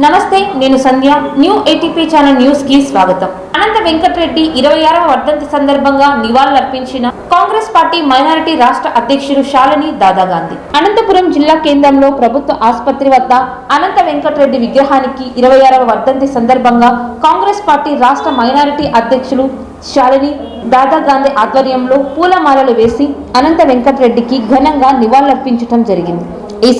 నమస్తే నేను Sandhya. New ATP channel న్యూస్కి స్వాగతం. అనంత వెంకటరెడ్డి ఇరవై ఆరవ వర్ధంతి సందర్భంగా నివాళులర్పించిన కాంగ్రెస్ పార్టీ మైనారిటీ రాష్ట్ర అధ్యక్షుడు శాలిని దాదా గాంధీ అనంతపురం జిల్లా కేంద్రంలో ప్రభుత్వ ఆసుపత్రి వద్ద అనంత వెంకటరెడ్డి విగ్రహానికి ఇరవై ఆరవ వర్ధంతి సందర్భంగా కాంగ్రెస్ పార్టీ రాష్ట్ర మైనారిటీ అధ్యక్షులు శాలిని దాదా గాంధీ ఆధ్వర్యంలో పూలమాలలు వేసి అనంత వెంకటరెడ్డికి ఘనంగా నివాళులర్పించడం జరిగింది. ఈ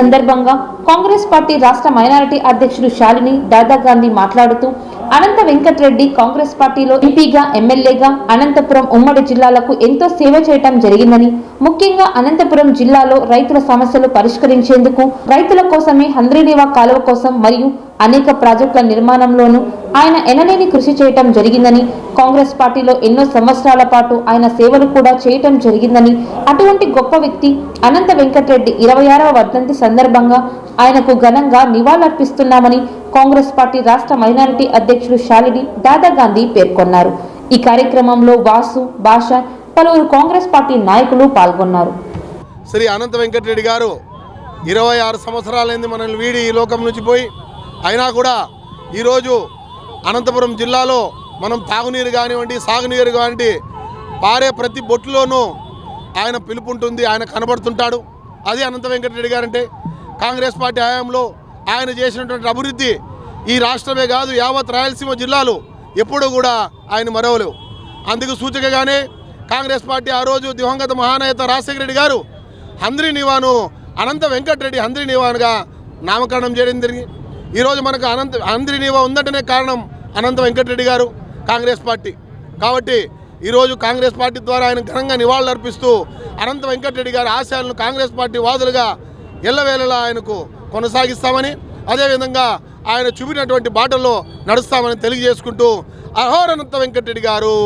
సందర్భంగా కాంగ్రెస్ పార్టీ రాష్ట్ర మైనారిటీ అధ్యక్షుడు శాలిని దాదా గాంధీ మాట్లాడుతూ అనంత వెంకటరెడ్డి కాంగ్రెస్ పార్టీలో ఎంపీగా ఎమ్మెల్యేగా అనంతపురం ఉమ్మడి జిల్లాలకు ఎంతో సేవ చేయటం జరిగిందని ముఖ్యంగా అనంతపురం జిల్లాలో రైతుల సమస్యలు పరిష్కరించేందుకు రైతుల కోసమే హంద్రీనివా కాలువ కోసం మరియు అనేక ప్రాజెక్టుల నిర్మాణంలోనూ ఆయన ఎనలేని కృషి చేయటం జరిగిందని కాంగ్రెస్ పార్టీలో ఎన్నో సంవత్సరాల పాటు ఆయన సేవలు కూడా చేయటం జరిగిందని అటువంటి గొప్ప వ్యక్తి అనంత వెంకటరెడ్డి ఇరవై ఆరవ వర్ధంతి సందర్భంగా ఆయనకు ఘనంగా నివాళులర్పిస్తున్నామని కాంగ్రెస్ పార్టీ రాష్ట్ర మైనారిటీ అధ్యక్షుడు శాలిని దాదాగాంధీ పేర్కొన్నారు. ఈ కార్యక్రమంలో వాసు భాష పలువురు కాంగ్రెస్ పార్టీ నాయకులు పాల్గొన్నారు. శ్రీ అనంత వెంకటరెడ్డి గారు ఇరవై ఆరు సంవత్సరాలైంది మనల్ని వీడి ఈ లోకం నుంచి పోయి అయినా కూడా ఈరోజు అనంతపురం జిల్లాలో మనం తాగునీరు కానివ్వండి సాగునీరు కానివ్వండి పారే ప్రతి బొట్టులోనూ ఆయన పిలుపు ఉంటుంది ఆయన కనబడుతుంటాడు. అది అనంత వెంకటరెడ్డి గారంటే కాంగ్రెస్ పార్టీ హయాంలో ఆయన చేసినటువంటి అభివృద్ధి ఈ రాష్ట్రమే కాదు యావత్ రాయలసీమ జిల్లాలు ఎప్పుడూ కూడా ఆయన మరవలేవు. అందుకు సూచికగానే కాంగ్రెస్ పార్టీ ఆ రోజు దివంగత మహానేత రాజశేఖర రెడ్డి గారు హంద్రి నివాను అనంత వెంకటరెడ్డి హంద్రి నివాన్గా నామకరణం చేయడం జరిగింది. ఈరోజు మనకు అనంత హంద్రి నివా ఉందంటేనే కారణం అనంత వెంకటరెడ్డి గారు కాంగ్రెస్ పార్టీ. కాబట్టి ఈరోజు కాంగ్రెస్ పార్టీ ద్వారా ఆయన ఘనంగా నివాళులర్పిస్తూ అనంత వెంకటరెడ్డి గారి ఆశయాలను కాంగ్రెస్ పార్టీ వాదులుగా ఎల్లవేళలా ఆయనకు కొనసాగిస్తామని అదేవిధంగా ఆయన చూపినటువంటి బాటల్లో నడుస్తామని తెలియజేసుకుంటూ అహోరనంత వెంకటరెడ్డి గారు.